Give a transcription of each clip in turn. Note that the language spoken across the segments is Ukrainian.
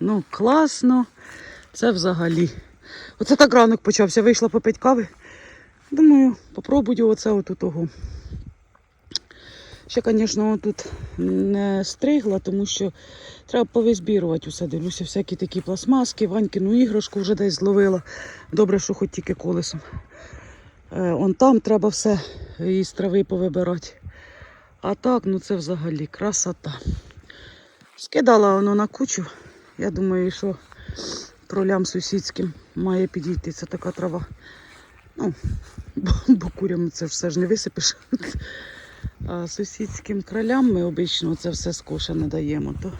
Ну, класно. Це взагалі. Оце так ранок почався. Вийшла попити кави. Думаю, попробую оце от того. Ще, звісно, тут не стригла, тому що треба повизбірувати усе. Дивлюся, всякі такі пластмаски, Ванькину іграшку вже десь зловила. Добре, що хоч тільки колесом. Е, он там треба все із трави повибирати. А так, ну це взагалі красота. Скидала воно на кучу. Я думаю, що кролям сусідським має підійти. Це така трава. Ну, бо курям це все ж не висипеш. А сусідським кролям ми обично це все скошене даємо. То,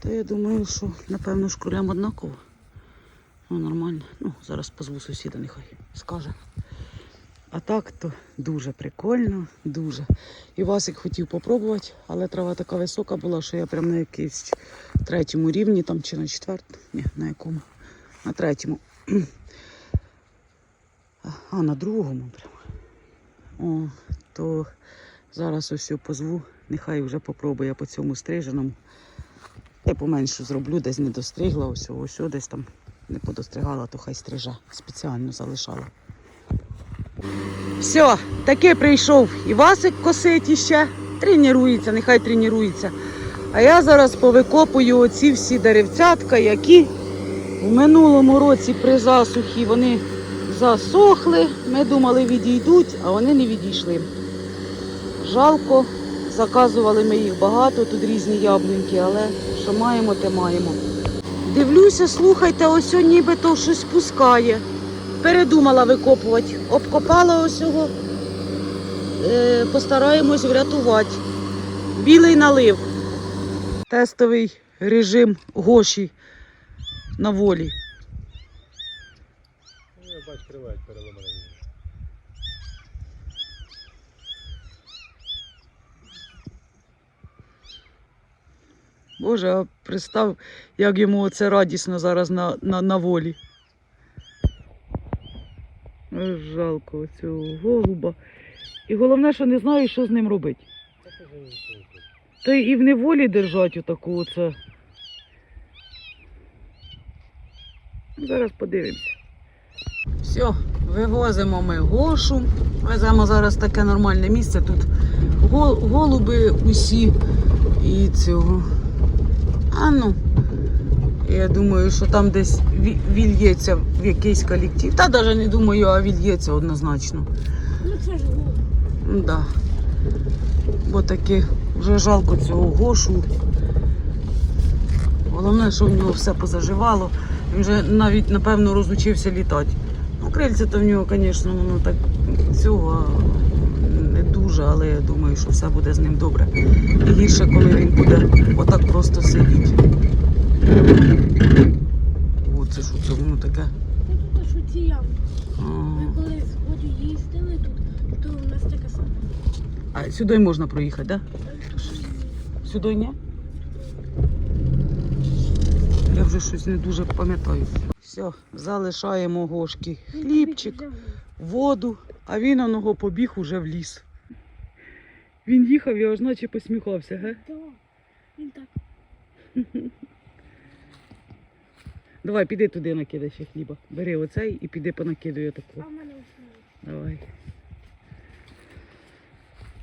то я думаю, що напевно ж кролям однаково. Ну, нормально. Ну, зараз позву сусіда, нехай скаже. А так то дуже прикольно, дуже. І Васик хотів попробувати, але трава така висока була, що я прям на якийсь третьому рівні там чи на четвертому. Ні, на якому? На третьому. А, на другому прямо. О, то зараз ось позву, нехай вже попробує по цьому стриженому. Я поменшу зроблю, десь не достригла, ось, ось десь там не подостригала, то хай стриже. Спеціально залишала. Все, таки прийшов і Васик косить іще. Тренується, нехай тренується. А я зараз повикопую оці всі деревцятка, які в минулому році при засухі вони засохли. Ми думали, відійдуть, а вони не відійшли. Жалко, заказували ми їх багато, тут різні яблуньки, але що маємо, те маємо. Дивлюся, слухайте, ось нібито щось пускає. Передумала викопувати. Обкопала ось його. Е, постараємось врятувати. Білий налив. Тестовий режим Гоші на волі. Бач, кривають переломані. Боже, а представ, як йому це радісно зараз на, на, на волі. Жалко цього голуба. І головне, що не знаю, що з ним робити. Та і в неволі держать отаку оце. Зараз подивимося. Все, вивозимо ми гошу. Веземо зараз таке нормальне місце. Тут голуби усі і цього. А ну, я думаю, що там десь вільється в якийсь колектив. Та навіть не думаю, а вільється однозначно. Ну це ж голуб. Да. Бо таки вже жалко цього гошу. Головне, що в нього все позаживало. Він вже навіть, напевно, розучився літати. Ну, крильце то в нього, звісно, воно так цього не дуже, але я думаю, що все буде з ним добре. І гірше, коли він буде отак просто сидіти. О, це що це воно таке? Та тут що ці. Ми коли сході їздили тут, то у нас таке саме. А сюди можна проїхати, так? Да? Сюди ні? Я вже щось не дуже пам'ятаю. Все, залишаємо гошки. Хлібчик, воду, а він оного побіг уже в ліс. Він їхав і аж наче посміхався, ге? Да. Він так. Давай, піди туди накидай ще хліба. Бери оцей і піди понакидуй А таку. Давай.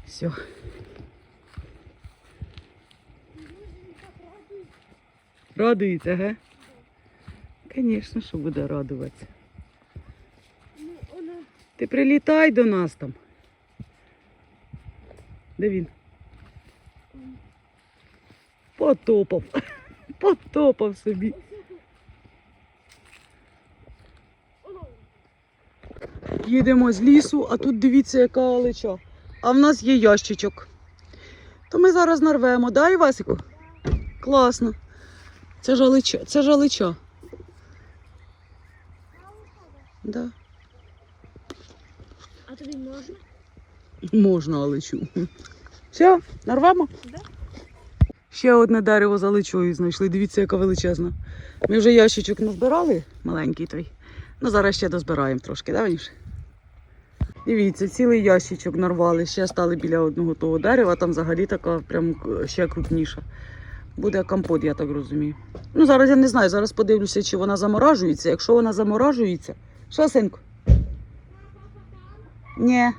Все. Радується, ге? Звісно, що буде радуватися. Ну, Ти прилітай до нас там. Де він? Потопав. Потопав собі. Їдемо з лісу, а тут дивіться, яка олеча. А в нас є ящичок. То ми зараз нарвемо, да, Івасику? Класно. Це ж олеча. Це ж олеча. Да. А тобі можна? Можна олечу. Все, нарвемо? Да. Ще одне дерево за личою знайшли. Дивіться, яка величезна. Ми вже ящичок назбирали, маленький той. Ну, зараз ще дозбираємо трошки, да, Ванюш? Дивіться, цілий ящичок нарвали. Ще стали біля одного того дерева, там взагалі така прям ще крупніша. Буде компот, я так розумію. Ну, зараз я не знаю, зараз подивлюся, чи вона заморажується. Якщо вона заморажується. Що, синку? Ні.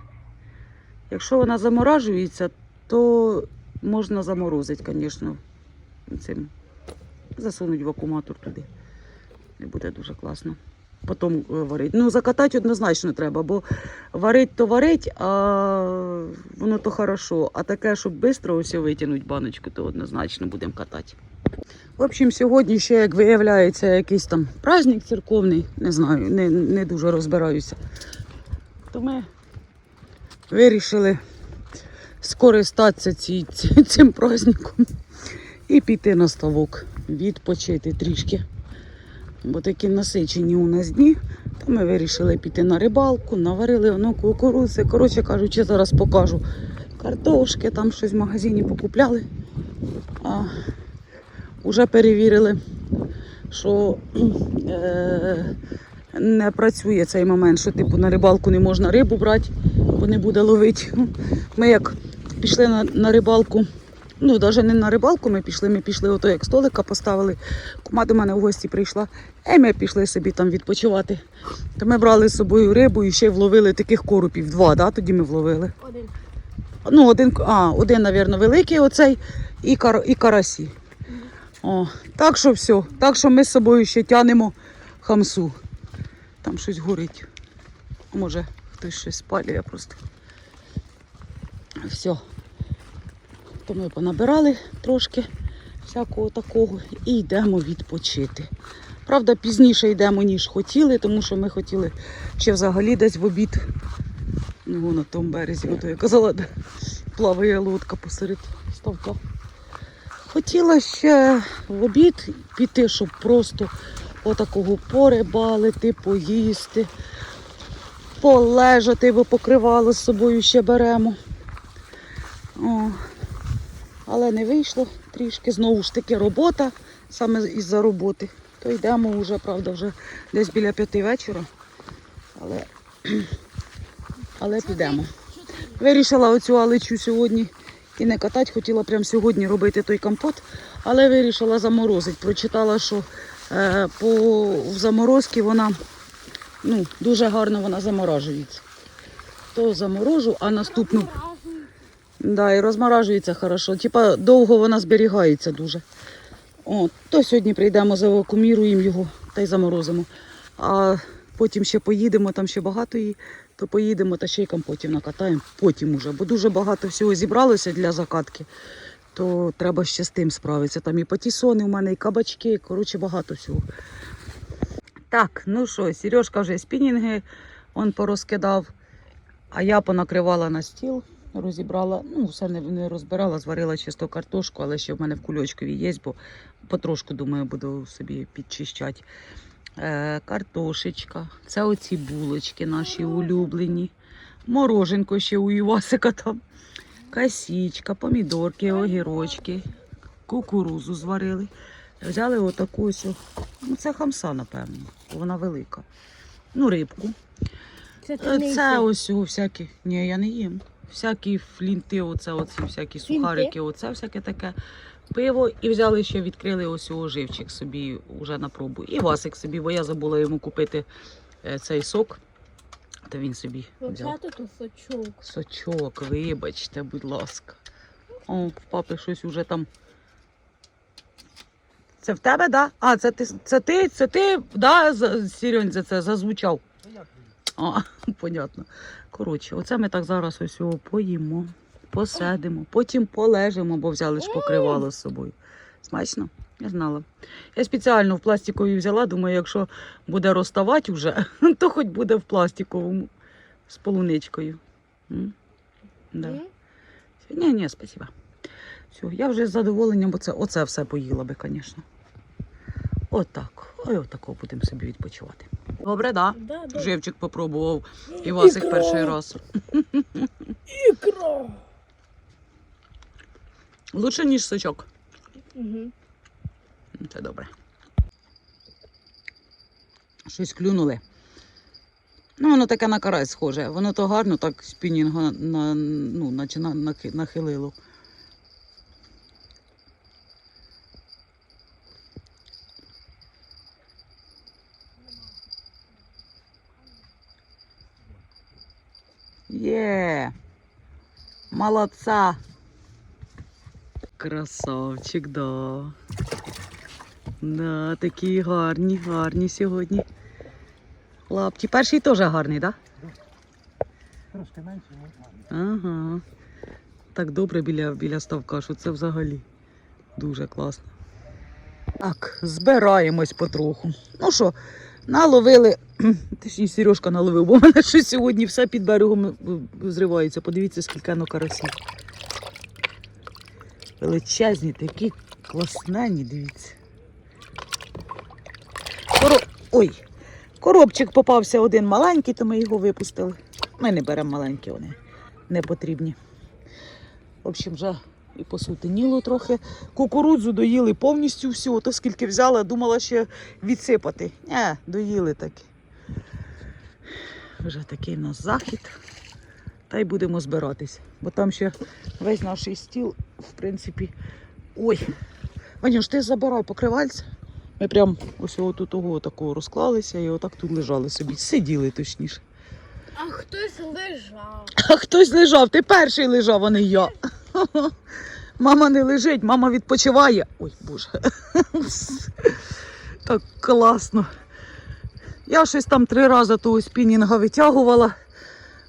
Якщо вона заморажується, то можна заморозити, звісно, цим. Засунуть в акуматор туди. І буде дуже класно. Потім е, варити. Ну, закатати однозначно треба, бо варить то варить, а воно то хорошо. А таке, щоб швидко ось витягнути баночку, то однозначно будемо катати. В общем, сьогодні ще, як виявляється, якийсь там праздник церковний, не знаю, не, не дуже розбираюся. То ми вирішили скористатися ці- цим праздником і піти на ставок, відпочити трішки. Бо такі насичені у нас дні. То ми вирішили піти на рибалку, наварили воно кукурудзи. Коротше кажучи, зараз покажу картошки, там щось в магазині покупляли. А, уже перевірили, що е, не працює цей момент, що типу на рибалку не можна рибу брати, бо не буде ловити. Ми як пішли на, на рибалку, ну навіть не на рибалку ми пішли, ми пішли ото як столика поставили. Кума до мене в гості прийшла, і ми пішли собі там відпочивати. То ми брали з собою рибу і ще вловили таких коропів. Два, да, тоді ми вловили. Один. Ну, один, а, один, мабуть, великий оцей і, кар, і карасі. О, так що все. Так що ми з собою ще тянемо хамсу. Там щось горить. Може, хтось щось спалює просто. Все. То ми понабирали трошки всякого такого і йдемо відпочити. Правда, пізніше йдемо, ніж хотіли, тому що ми хотіли ще взагалі десь в обід. Ну, на тому березі, ото я казала, де плаває лодка посеред ставка. Хотіла ще в обід піти, щоб просто отакого порибалити, поїсти, полежати, бо покривало з собою ще беремо. О, але не вийшло трішки. Знову ж таки робота, саме із-за роботи. То йдемо вже, правда, вже десь біля п'яти вечора. Але, але підемо. Вирішила оцю аличу сьогодні і не катати, хотіла прямо сьогодні робити той компот, але вирішила заморозити. Прочитала, що е, по, в заморозці вона ну, дуже гарно вона заморажується. То заморожу, а наступну Да, і розморажується хорошо. Типа довго вона зберігається дуже. О, то сьогодні прийдемо, завакуміруємо його та й заморозимо. А потім ще поїдемо, там ще багато її, то поїдемо та ще й компотів накатаємо потім уже. Бо дуже багато всього зібралося для закатки, то треба ще з тим справитися. Там і патісони у мене, і кабачки, коротше, багато всього. Так, ну що, Сережка вже спінінги он порозкидав, а я понакривала на стіл розібрала. Ну, все не, не розбирала, зварила чисто картошку, але ще в мене в кульочкові є, бо потрошку, думаю, буду собі підчищати. Е, картошечка. Це оці булочки наші улюблені. Мороженко ще у Івасика там. Касічка, помідорки, огірочки, кукурузу зварили. Взяли отаку ось. Ну, це хамса, напевно, вона велика. Ну, рибку. Це Це ось всякі. Ні, я не їм. Всякі флінти, оце, оці всякі Флінти? сухарики, оце всяке таке. Пиво і взяли ще відкрили ось о, живчик собі уже на пробу. І Васик собі, бо я забула йому купити е, цей сок. То він собі взяв. Тут сочок. Сочок, вибачте, будь ласка. О, в папи щось уже там. Це в тебе, да? А, це ти, це ти, це ти, да, Сірьонь, за це зазвучав. А, понятно. Коротше, оце ми так зараз ось його поїмо, посидимо, потім полежимо, бо взяли ж покривало з собою. Смачно? Я знала. Я спеціально в пластиковій взяла, думаю, якщо буде розставати вже, то хоч буде в пластиковому з полуничкою. М? Да. Ні, ні, спасибо. Все, я вже з задоволенням, бо це оце все поїла би, звісно. Отак. Ой, отако будемо собі відпочивати. Добре? Да? Да, да. Живчик попробував Івасик Ікра! перший раз. Ікра. Лучше, ніж сочок. Угу. Це добре. Щось клюнули. Ну, воно таке на карась схоже. Воно то гарно так спінінга на, ну, наче на, нахи- нахилило. Є. Молодца. Красавчик, да. Да, такі гарні, гарні сьогодні. Лапті. Перший теж гарний, так? Трошки менше, ну, Да? Ага. Так добре біля, біля ставка, що це взагалі дуже класно. Так, збираємось потроху. Ну що, наловили, точніше, Сережка наловив, бо в мене щось сьогодні все під берегом е, зривається. Подивіться, скільки ну карасів. Величезні, такі класнені, дивіться. Коро... Ой, коробчик попався один маленький, то ми його випустили. Ми не беремо маленькі, вони не потрібні. В общем, вже і посутеніло трохи. Кукурудзу доїли повністю всю, то скільки взяла, думала ще відсипати. Не, доїли таки. Вже такий у нас захід. Та й будемо збиратись. Бо там ще весь наш стіл, в принципі. Ой. Ванюш, ти забирай покривальце. Ми прям ось тут того такого розклалися і отак тут лежали собі. Сиділи точніше. А хтось лежав. А хтось лежав, ти перший лежав, а не я. Мама не лежить, мама відпочиває. Ой, Боже. Так класно. Я щось там три рази того спінінга витягувала.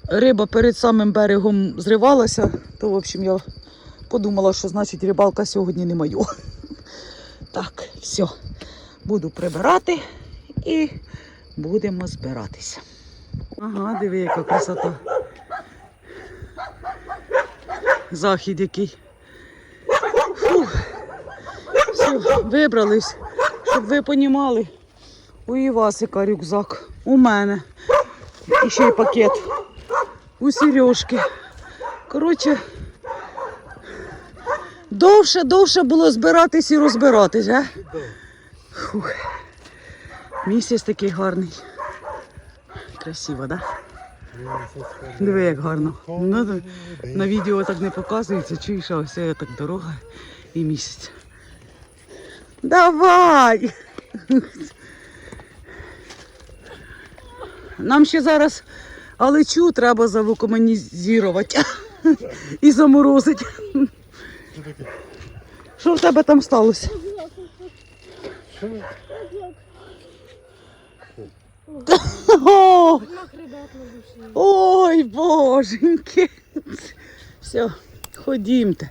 Риба перед самим берегом зривалася, то, в общем, я подумала, що значить рибалка сьогодні не моя. Так, все. Буду прибирати і будемо збиратися. Ага, диви, яка красота. Захід який. Все, вибрались, щоб ви понімали. У Івасика рюкзак. У мене. І ще й пакет. У Сережки. Коротше, довше, довше було збиратись і розбиратись, а? Місяць такий гарний. Красиво, так? Да? Диви, як гарно. Ну, на відео так не показується, чуєш, а ось так дорога і місяць. Давай! Нам ще зараз алечу треба завукоманізувати і заморозити. Що в тебе там сталося? О, Ой, боженьки. Все, ходімте.